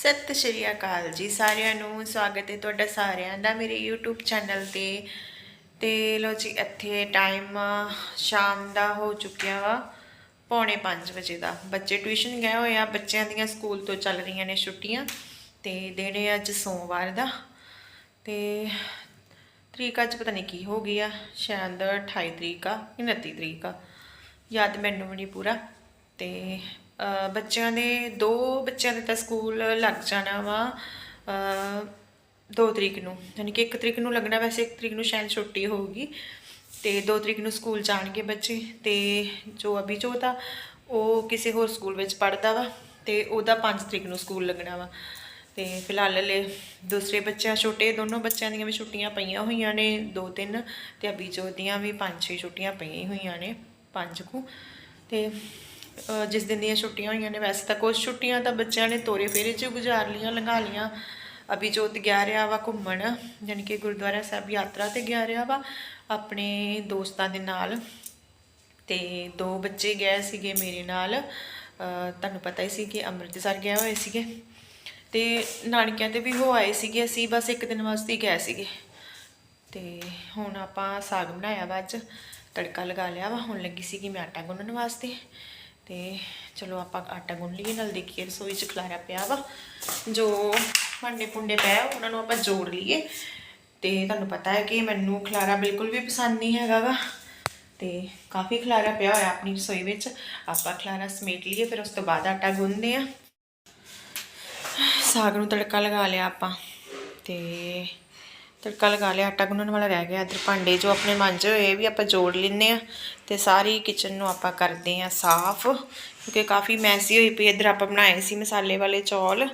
ਸਤਿ ਸ਼੍ਰੀ ਅਕਾਲ ਜੀ ਸਾਰਿਆਂ ਨੂੰ। ਸਵਾਗਤ ਹੈ ਤੁਹਾਡਾ ਸਾਰਿਆਂ ਦਾ ਮੇਰੇ YouTube ਚੈਨਲ ਤੇ। ਤੇ ਲੋ ਜੀ, ਇੱਥੇ ਟਾਈਮ ਸ਼ਾਮ ਦਾ ਹੋ ਚੁੱਕਿਆ ਵਾ, ਪੌਣੇ 5 ਵਜੇ ਦਾ। ਬੱਚੇ ਟਿਊਸ਼ਨ ਗਏ ਹੋਏ ਆ, ਬੱਚਿਆਂ ਦੀਆਂ ਸਕੂਲ ਤੋਂ ਚੱਲ ਰਹੀਆਂ ਨੇ ਛੁੱਟੀਆਂ। ਤੇ ਦੇਣੇ ਹੈ ਅੱਜ ਸੋਮਵਾਰ ਦਾ। ਤੇ ਤਰੀਕ ਅੱਜ ਪਤਾ ਨਹੀਂ ਕੀ ਹੋ ਗਈ ਆ, ਸ਼ਾਇਦ 28 ਤਰੀਕ ਆ ਕਿ 29 ਤਰੀਕ ਆ। ਯਾਦ ਮੈਨੂੰ ਵੀ ਨਹੀਂ ਪੂਰਾ। ਤੇ ਬੱਚਿਆਂ ਦੇ ਦੋ ਬੱਚਿਆਂ ਦੇ ਤਾਂ ਸਕੂਲ ਲੱਗ ਜਾਣਾ ਵਾ ਅਹ, ਦੋ ਤਰੀਕ ਨੂੰ। ਯਾਨੀ ਕਿ ਇੱਕ ਤਰੀਕ ਨੂੰ ਲੱਗਣਾ ਵੈਸੇ ਇੱਕ ਤਰੀਕ ਨੂੰ ਸ਼ਾਇਦ ਛੁੱਟੀ ਹੋਊਗੀ। ਤੇ ਦੋ ਤਰੀਕ ਨੂੰ ਸਕੂਲ ਜਾਣਗੇ ਬੱਚੇ। ਤੇ ਜੋ ਅਭੀ ਜੋਤ ਆ ਉਹ ਕਿਸੇ ਹੋਰ ਸਕੂਲ ਵਿੱਚ ਪੜ੍ਹਦਾ ਵਾ ਤੇ ਉਹਦਾ 5 ਤਰੀਕ ਨੂੰ ਸਕੂਲ ਲੱਗਣਾ ਵਾ। ਤੇ ਫਿਲਹਾਲ ਲੈ ਦੂਸਰੇ ਬੱਚਿਆਂ ਛੋਟੇ ਦੋਨੋਂ ਬੱਚਿਆਂ ਦੀਆਂ ਵੀ ਛੁੱਟੀਆਂ ਪਈਆਂ ਹੋਈਆਂ ਨੇ ਦੋ ਤਿੰਨ। ਤੇ ਅਭੀ ਜੋਤ ਦੀਆਂ ਵੀ ਪੰਜ ਛੇ ਛੁੱਟੀਆਂ ਪਈਆਂ ਹੀ ਹੋਈਆਂ ਨੇ ਪੰਜ ਕੁ। ਤੇ ਜਿਸ ਦਿਨ ਦੀਆਂ ਛੁੱਟੀਆਂ ਹੋਈਆਂ ਨੇ, ਵੈਸੇ ਤਾਂ ਕੁਝ ਛੁੱਟੀਆਂ ਤਾਂ ਬੱਚਿਆਂ ਨੇ ਤੋਰੇ ਫੇਰੇ 'ਚ ਗੁਜ਼ਾਰ ਲੀਆਂ ਲੰਘਾ ਲੀਆਂ ਅਭੀ ਜੋਤ ਗਿਆ ਰਿਹਾ ਵਾ ਘੁੰਮਣ, ਯਾਨੀ ਕਿ ਗੁਰਦੁਆਰਾ ਸਾਹਿਬ ਯਾਤਰਾ ਤੇ ਗਿਆ ਰਿਹਾ ਵਾ ਆਪਣੇ ਦੋਸਤਾਂ ਦੇ ਨਾਲ। ਤੇ ਦੋ ਬੱਚੇ ਗਏ ਸੀਗੇ ਮੇਰੇ ਨਾਲ ਤੁਹਾਨੂੰ ਪਤਾ ਹੀ ਸੀ ਕਿ ਅੰਮ੍ਰਿਤਸਰ ਗਏ ਹੋਏ ਸੀਗੇ। ਤੇ ਨਾਨਕਿਆਂ ਤੇ ਵੀ ਹੋ ਆਏ ਸੀਗੇ, ਅਸੀਂ ਬਸ ਇੱਕ ਦਿਨ ਵਾਸਤੇ ਹੀ ਗਏ ਸੀਗੇ। ਤੇ ਹੁਣ ਆਪਾਂ ਸਾਗ ਬਣਾਇਆ ਵਾ ਅੱਜ, ਤੜਕਾ ਲਗਾ ਲਿਆ ਵਾ, ਹੁਣ ਲੱਗੀ ਸੀਗੀ ਮੈਂ ਆਟਾ ਗੁੰਨਣ ਵਾਸਤੇ। ਤੇ ਚਲੋ ਆਪਾਂ ਆਟਾ ਗੁੰਨ ਲਈਏ ਨਾਲ ਦੇਖੀਏ ਰਸੋਈ 'ਚ ਖਲਾਰਾ ਪਿਆ ਵਾ। ਜੋ ਭਾਂਡੇ ਪੁੰਡੇ ਪਏ ਆ, ਉਹਨਾਂ ਨੂੰ ਆਪਾਂ ਜੋੜ ਲਈਏ। ਤੇ ਤੁਹਾਨੂੰ ਪਤਾ ਹੈ ਕਿ ਮੈਨੂੰ ਖਲਾਰਾ ਬਿਲਕੁਲ ਵੀ ਪਸੰਦ ਨਹੀਂ ਹੈਗਾ ਵਾ ਤੇ ਕਾਫੀ ਖਲਾਰਾ ਪਿਆ ਹੋਇਆ ਆਪਣੀ ਰਸੋਈ ਵਿੱਚ। ਆਪਾਂ ਖਲਾਰਾ ਸਮੇਟ ਲਈਏ ਫਿਰ ਉਸ ਤੋਂ ਬਾਅਦ ਆਟਾ ਗੁੰਨਦੇ ਆ ਸਾਗ ਨੂੰ ਤੜਕਾ ਲਗਾ ਲਿਆ ਆਪਾਂ। ਤੇ ਤੜਕਾ ਲਗਾ ਲਿਆ, ਆਟਾ ਗੁੰਨਣ ਵਾਲਾ ਰਹਿ ਗਿਆ ਇਧਰ ਭਾਂਡੇ ਜੋ ਆਪਣੇ ਮਾਂਜੇ ਹੋਏ, ਇਹ ਵੀ ਆਪਾਂ ਜੋੜ ਲੈਂਦੇ ਆ ਤੇ ਸਾਰੀ ਕਿਚਨ ਨੂੰ ਆਪਾਂ ਕਰਦੇ ਆ ਸਾਫ਼, ਕਿਉਂਕਿ ਕਾਫੀ ਮੈਸੀ ਹੋਈ ਪਈ ਇਧਰ ਆਪਾਂ ਬਣਾਏ ਸੀ ਮਸਾਲੇ ਵਾਲੇ ਚੌਲ,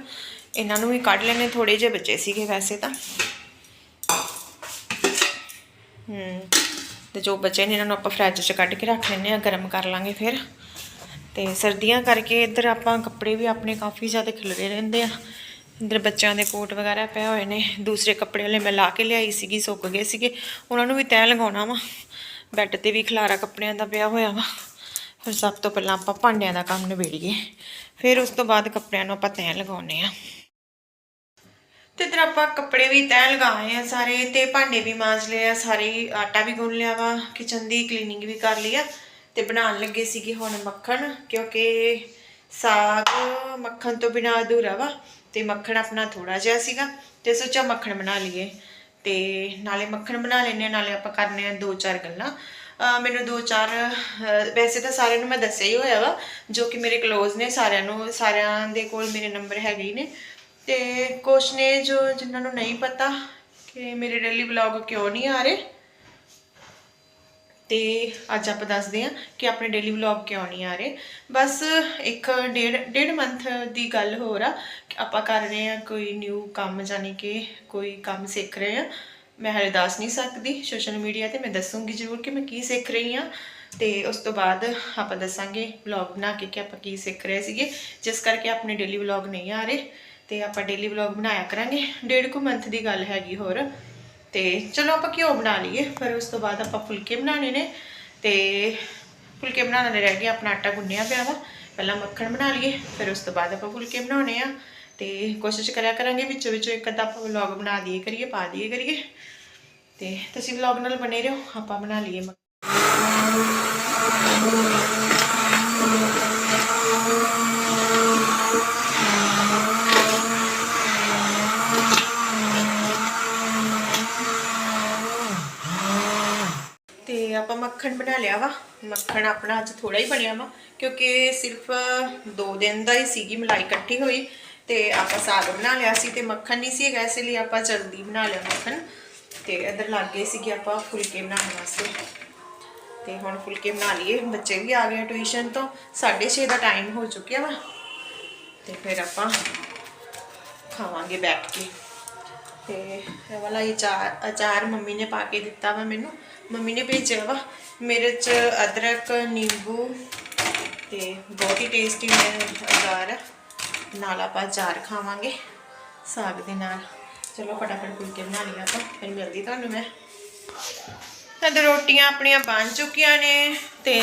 ਇਹਨਾਂ ਨੂੰ ਵੀ ਕੱਢ ਲੈਣੇ ਥੋੜੇ ਜਿਹੇ ਬਚੇ ਸੀਗੇ ਵੈਸੇ ਤਾਂ। ਹੂੰ, ਤੇ ਜੋ ਬਚੇ ਨੇ ਇਹਨਾਂ ਨੂੰ ਆਪਾਂ ਫਰਿੱਜ 'ਚ ਕੱਢ ਕੇ ਰੱਖ ਲੈਂਦੇ ਆ ਗਰਮ ਕਰ ਲਾਂਗੇ ਫਿਰ। ਤੇ ਸਰਦੀਆਂ ਕਰਕੇ ਇੱਧਰ ਆਪਾਂ ਕੱਪੜੇ ਵੀ ਆਪਣੇ ਕਾਫੀ ਜ਼ਿਆਦਾ ਖਿਲਰੇ ਰਹਿੰਦੇ ਆ। ਇੱਧਰ ਬੱਚਿਆਂ ਦੇ ਕੋਟ ਵਗੈਰਾ ਪਏ ਹੋਏ ਨੇ, ਦੂਸਰੇ ਕੱਪੜੇ ਵਾਲੇ ਮੈਂ ਲਾ ਕੇ ਲਿਆਈ ਸੀਗੀ, ਸੁੱਕ ਗਏ ਸੀਗੇ। ਉਹਨਾਂ ਨੂੰ ਵੀ ਤੈਅ ਲਗਾਉਣਾ ਵਾ। ਬੈੱਡ ਤੇ ਵੀ ਖਲਾਰਾ ਕੱਪੜਿਆਂ ਦਾ ਪਿਆ ਹੋਇਆ ਵਾ। ਫਿਰ ਸਭ ਤੋਂ ਪਹਿਲਾਂ ਆਪਾਂ ਭਾਂਡਿਆਂ ਦਾ ਕੰਮ ਨਿਬੇੜੀਏ। ਫਿਰ ਉਸ ਤੋਂ ਬਾਅਦ ਕੱਪੜਿਆਂ ਨੂੰ ਆਪਾਂ ਤੈਅ ਲਗਾਉਣੇ ਆ ਤੇ ਇਧਰ ਆਪਾਂ ਕੱਪੜੇ ਵੀ ਤੈਅ ਲਗਾਏ ਆ ਸਾਰੇ, ਤੇ ਭਾਂਡੇ ਵੀ ਮਾਂਜ ਲਏ ਆ, ਸਾਰੇ ਆਟਾ ਵੀ ਗੁੰਨ ਲਿਆ ਵਾ ਕਿਚਨ ਦੀ ਕਲੀਨਿੰਗ ਵੀ ਕਰ ਲਈ ਆ। ਤੇ ਬਣਾਉਣ ਲੱਗੇ ਸੀਗੇ ਹੁਣ ਮੱਖਣ, ਕਿਉਂਕਿ ਸਾਗ ਮੱਖਣ ਤੋਂ ਬਿਨਾ ਅਧੂਰਾ ਵਾ ਤੇ ਮੱਖਣ ਆਪਣਾ ਥੋੜਾ ਜਿਹਾ ਸੀਗਾ ਤੇ ਸੋਚਿਆ ਮੱਖਣ ਬਣਾ ਲਈਏ ਤੇ ਨਾਲੇ ਮੱਖਣ ਬਣਾ ਲੈਨੇ ਆ ਨਾਲੇ ਆਪਾਂ ਕਰਨੇ ਆ ਦੋ ਚਾਰ ਗੱਲਾਂ। ਮੈਨੂੰ ਦੋ ਚਾਰ ਵੈਸੇ ਤਾਂ ਸਾਰਿਆਂ ਨੂੰ ਮੈਂ ਦੱਸਿਆ ਹੀ ਹੋਇਆ ਵਾ, ਜੋ ਕਿ ਮੇਰੇ ਕਲੋਜ਼ ਨੇ ਸਾਰਿਆਂ ਨੂੰ, ਸਾਰਿਆਂ ਦੇ ਕੋਲ ਮੇਰੇ ਨੰਬਰ ਹੈਗੇ ਹੀ ਨੇ। ਤੇ ਕੁਛ ਨੇ ਜੋ ਜਿਨ੍ਹਾਂ ਨੂੰ ਨਹੀਂ ਪਤਾ ਕਿ ਮੇਰੇ ਡੇਲੀ ਵਲੌਗ ਕਿਉਂ ਨਹੀਂ ਆ ਰਹੇ। ਤੇ ਅੱਜ ਆਪਾਂ ਦੱਸਦੇ ਹਾਂ ਕਿ ਆਪਣੇ ਡੇਲੀ ਵਲੌਗ ਕਿਉਂ ਨਹੀਂ ਆ ਰਹੇ। ਬਸ ਇੱਕ ਡੇਢ ਡੇਢ ਮੰਥ ਦੀ ਗੱਲ ਹੋਰ ਆ ਆਪਾਂ ਕਰ ਰਹੇ ਹਾਂ ਕੋਈ ਨਿਊ ਕੰਮ ਜਾਨੀ ਕਿ ਕੋਈ ਕੰਮ ਸਿੱਖ ਰਹੇ ਹਾਂ। ਮੈਂ ਹਲੇ ਦੱਸ ਨਹੀਂ ਸਕਦੀ ਸੋਸ਼ਲ ਮੀਡੀਆ ਤੇ, ਮੈਂ ਦੱਸੂਗੀ ਜ਼ਰੂਰ ਕਿ ਮੈਂ ਕੀ ਸਿੱਖ ਰਹੀ ਹਾਂ। ਤੇ ਉਸ ਤੋਂ ਬਾਅਦ ਆਪਾਂ ਦੱਸਾਂਗੇ ਵਲੌਗ ਬਣਾ ਕੇ ਕਿ ਆਪਾਂ ਕੀ ਸਿੱਖ ਰਹੇ ਸੀਗੇ, ਜਿਸ ਕਰਕੇ ਆਪਣੇ ਡੇਲੀ ਵਲੌਗ ਨਹੀਂ ਆ ਰਹੇ। ਤੇ ਆਪਾਂ ਡੇਲੀ ਵਲੌਗ ਬਣਾਇਆ ਕਰਾਂਗੇ। ਡੇਢ ਕੁ ਮੰਥ ਦੀ ਗੱਲ ਹੈਗੀ ਹੋਰ। ਤੇ ਚਲੋ ਆਪਾਂ ਘਿਓ ਬਣਾ ਲਈਏ, ਫਿਰ ਉਸ ਤੋਂ ਬਾਅਦ ਆਪਾਂ ਫੁਲਕੇ ਬਣਾਉਣੇ ਨੇ। ਤੇ ਫੁਲਕੇ ਬਣਾਉਣ ਦੇ ਰਹਿ ਗਏ, ਆਪਣਾ ਆਟਾ ਗੁੰਨਿਆ ਪਿਆ ਵਾ। ਪਹਿਲਾਂ ਮੱਖਣ ਬਣਾ ਲਈਏ, ਫਿਰ ਉਸ ਤੋਂ ਬਾਅਦ ਆਪਾਂ ਫੁਲਕੇ ਬਣਾਉਣੇ ਆ। ਤੇ ਕੋਸ਼ਿਸ਼ ਕਰਿਆ ਕਰਾਂਗੇ, ਵਿੱਚੋਂ ਵਿੱਚੋਂ ਇੱਕ ਅੱਧਾ ਆਪਾਂ ਵਲੌਗ ਬਣਾ ਦਈਏ ਕਰੀਏ, ਪਾ ਦਈਏ ਕਰੀਏ। ਤੇ ਤੁਸੀਂ ਵਲੌਗ ਨਾਲ ਬਣੇ ਰਹੋ, ਆਪਾਂ ਬਣਾ ਲਈਏ ਤੇ ਆਪਾਂ ਮੱਖਣ ਬਣਾ ਲਿਆ ਵਾ। ਮੱਖਣ ਆਪਣਾ ਅੱਜ ਥੋੜਾ ਹੀ ਬਣਿਆ ਵਾ, ਕਿਉਂਕਿ ਸਿਰਫ 2 ਦਿਨ ਦਾ ਹੀ ਸੀਗੀ ਮਲਾਈ ਇਕੱਠੀ ਹੋਈ ਤੇ ਆਪਾਂ ਸਾਗ ਬਣਾ ਲਿਆ ਸੀ ਤੇ ਮੱਖਣ ਨਹੀਂ ਸੀ ਹੈਗਾ, ਇਸ ਲਈ ਆਪਾਂ ਜਲਦੀ ਬਣਾ ਲਿਆ ਮੱਖਣ। ਤੇ ਇਧਰ ਲੱਗ ਗਏ ਸੀਗੇ ਆਪਾਂ ਫੁਲਕੇ ਬਣਾਉਣ ਵਾਸਤੇ। ਤੇ ਹੁਣ ਫੁਲਕੇ ਬਣਾ ਲਈਏ। ਬੱਚੇ ਵੀ ਆ ਗਏ ਟਿਊਸ਼ਨ ਤੋਂ 6:30 ਦਾ ਟਾਈਮ ਹੋ ਚੁੱਕਿਆ ਵਾ। ਤੇ ਫਿਰ ਆਪਾਂ ਖਾਵਾਂਗੇ ਬੈਠ ਕੇ। ਤੇ ਇਹ ਵਾਲਾ ਅਚਾਰ ਅਚਾਰ ਮੰਮੀ ਨੇ ਪਾ ਕੇ ਦਿੱਤਾ ਵਾ ਮੈਨੂੰ। ਮੰਮੀ ਨੇ ਭੇਜਿਆ ਵਾ। ਮਿਰਚ, ਅਦਰਕ, ਨਿੰਬੂ ਤੇ ਬਹੁਤ ਹੀ ਟੇਸਟੀ ਅਚਾਰ ਹੈ ਨਾਲ ਆਪਾਂ ਅਚਾਰ ਖਾਵਾਂਗੇ ਸਾਗ ਦੇ ਨਾਲ। ਚਲੋ ਫਟਾਫਟ ਫੁਲਕੇ ਬਣਾ ਲਈਏ ਆਪਾਂ, ਫਿਰ ਮਿਲਦੀ ਤੁਹਾਨੂੰ ਮੈਂ। ਤੇ ਰੋਟੀਆਂ ਆਪਣੀਆਂ ਬਣ ਚੁੱਕੀਆਂ ਨੇ ਤੇ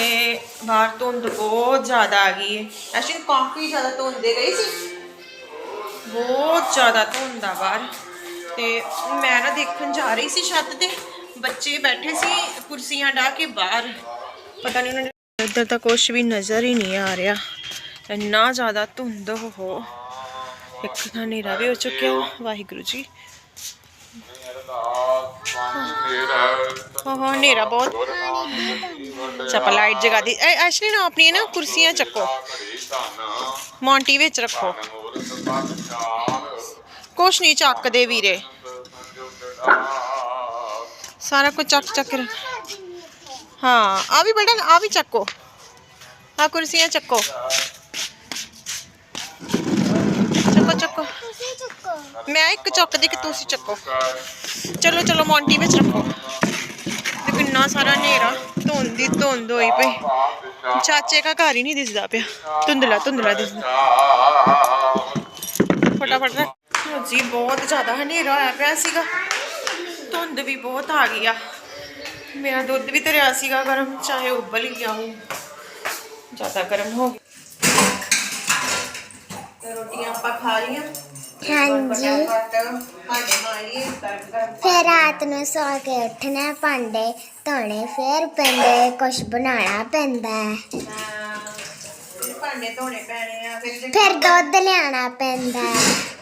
ਬਾਹਰ ਧੁੰਦ ਬਹੁਤ ਜ਼ਿਆਦਾ ਆ ਗਈ ਹੈ ਐਕਚੁਅਲੀ ਕਾਫੀ ਜ਼ਿਆਦਾ ਧੁੰਦ ਦੇ ਗਈ ਸੀ। ਬਹੁਤ ਜ਼ਿਆਦਾ ਧੁੰਦ ਆ ਬਾਹਰ। ਤੇ ਮੈਂ ਨਾ ਦੇਖਣ ਜਾ ਰਹੀ ਸੀ ਛੱਤ ਤੇ। ਬੱਚੇ ਬੈਠੇ ਸੀ, ਕੁਰਸੀਆਂ ਢਾ ਕੇ ਬਾਹਰ। ਪਤਾ ਨਹੀਂ ਉਹਨਾਂ ਨੇ ਇੱਧਰ ਤਾਂ ਕੁਝ ਵੀ ਨਜ਼ਰ ਹੀ ਨਹੀਂ ਆ ਰਿਹਾ। ਇੰਨਾ ਜ਼ਿਆਦਾ ਧੁੰਦ ਹੋ ਇੱਕ ਤਾਂ ਹਨੇਰਾ ਵੀ ਹੋ ਚੁੱਕਿਆ। ਵਾਹਿਗੁਰੂ ਜੀ। ਓਹੋ, ਹਨੇਰਾ ਬਹੁਤ। ਚੱਪਾ, ਲਾਈਟ ਜਗਾ ਦੀ। ਐ, ਐਸ਼ਲੀ ਨਾ ਆਪਣੀ ਨਾ ਕੁਰਸੀਆਂ ਚੱਕੋ। ਮੌਂਟੀ ਵਿੱਚ ਰੱਖੋ। ਕੁਛ ਨਹੀਂ ਚੱਕਦੇ ਵੀਰੇ ਸਾਰਾ ਕੁਝ ਚੱਕ ਚੱਕ ਕੇ ਰੱਖ- ਹਾਂ ਆ ਵੀ ਬੇਟਾ ਆ ਵੀ ਚੱਕੋ ਆ ਕੁਰਸੀਆਂ ਚੱਕੋ ਚੱਕੋ ਚੱਕੋ ਮੈਂ ਇੱਕ ਚੱਕਦੀ ਕਿ ਤੁਸੀਂ ਚੱਕੋ ਚਲੋ ਚਲੋ ਮੌਂਟੀ ਵਿੱਚ ਰੱਖੋ ਤੇ ਕਿੰਨਾ ਸਾਰਾ ਹਨੇਰਾ ਧੁੰਦ ਹੀ ਧੁੰਦ ਹੋਈ ਪਈ ਚਾਚੇ ਦਾ ਘਰ ਹੀ ਨਹੀਂ ਦਿਸਦਾ ਪਿਆ ਧੁੰਦਲਾ ਧੁੰਦਲਾ ਦਿਸਦਾ ਫਟਾਫਟ ਰੱਖ ਲਓ ਜੀ ਬਹੁਤ ਜ਼ਿਆਦਾ ਹਨੇਰਾ ਹੋਇਆ ਪਿਆ ਸੀਗਾ। ਧੁੰਦ ਵੀ ਬਹੁਤ ਆ ਗਈ ਆ। ਮੇਰਾ ਦੁੱਧ ਵੀ ਧਰਿਆ ਸੀਗਾ ਗਰਮ ਚਾਹੇ ਉਬਲ ਹੀ ਗਿਆ ਹੋ ਜ਼ਿਆਦਾ ਗਰਮ ਹੋ ਗਿਆ। ਤੇ ਰੋਟੀਆਂ ਆਪਾਂ ਖਾ ਲਈਆਂ। ਹਾਂਜੀ। ਫਿਰ ਰਾਤ ਨੂੰ ਸੌ ਕੇ ਉੱਠਣਾ ਭਾਂਡੇ ਧੋਣੇ ਫਿਰ ਪੈਂਦੇ ਕੁਛ ਬਣਾਉਣਾ ਪੈਂਦਾ ਭਾਂਡੇ ਧੋਣੇ ਪੈਣੇ ਆ ਫਿਰ ਦੁੱਧ ਲਿਆਉਣਾ ਪੈਂਦਾ।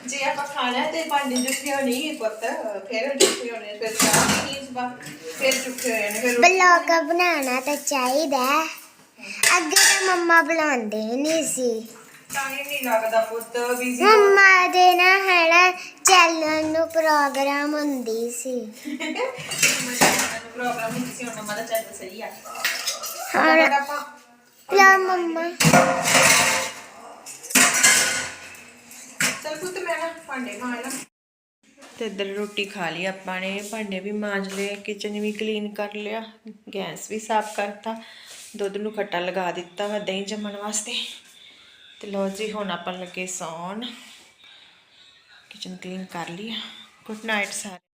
ਜੇ ਆਪਾਂ ਖਾਣਾ ਹੈ ਤੇ ਭਾਂਡੇ ਜੁੱਠੇ ਹੋਣੀ ਪੁੱਤ ਫਿਰ ਜੁੱਠੇ ਹੋਣੇ ਫਿਰ ਚਾਹ ਪੀਣੀ ਸਬਾ ਫਿਰ ਜੁੱਠੇ ਹੋਣੇ ਨੇ ਫਿਰ ਬਲੌਗ ਬਣਾਉਣਾ ਤਾਂ ਚਾਹੀਦਾ ਹੈ। ਅੱਗੇ ਤਾਂ ਮੰਮਾ ਬੁਲਾਉਂਦੇ ਹੀ ਨਹੀਂ ਸੀ। ਟਾਈਮ ਨਹੀਂ ਲੱਗਦਾ ਪੁੱਤ ਬਿਜ਼ੀ ਮੰਮਾ ਦੇ ਨਾ ਹੈਣਾ ਚੈਨਲ ਨੂੰ ਪ੍ਰੋਗਰਾਮ ਹੁੰਦੀ ਸੀ। ਪ੍ਰੋਗਰਾਮ ਹੁੰਦੀ ਸੀ ਹੁਣ ਮੰਮਾ ਦਾ ਚੱਲ ਸਹੀ ਆ। ਹੁਣ ਹੁਣ ਆਪਾਂ ਲਾ ਮੰਮਾ। ਚਲ ਪੁੱਤ ਮੈਂ ਨਾ ਭਾਂਡੇ ਮਾਰ ਤੇ ਇੱਧਰ ਰੋਟੀ ਖਾ ਲਈ ਆਪਾਂ ਨੇ, ਭਾਂਡੇ ਵੀ ਮਾਂਜ ਲਏ ਕਿਚਨ ਵੀ ਕਲੀਨ ਕਰ ਲਿਆ, ਗੈਸ ਵੀ ਸਾਫ਼ ਕਰਤਾ, ਦੁੱਧ ਨੂੰ ਖੱਟਾ ਲਗਾ ਦਿੱਤਾ ਵਾ ਦਹੀਂ ਜੰਮਣ ਵਾਸਤੇ। ਤੇ ਲੋ ਜੀ, ਹੁਣ ਆਪਾਂ ਲੱਗੇ ਸੌਣ। ਕਿਚਨ ਕਲੀਨ ਕਰ ਲਿਆ ਗੁੱਡ ਨਾਈਟ ਸਾਰੇ।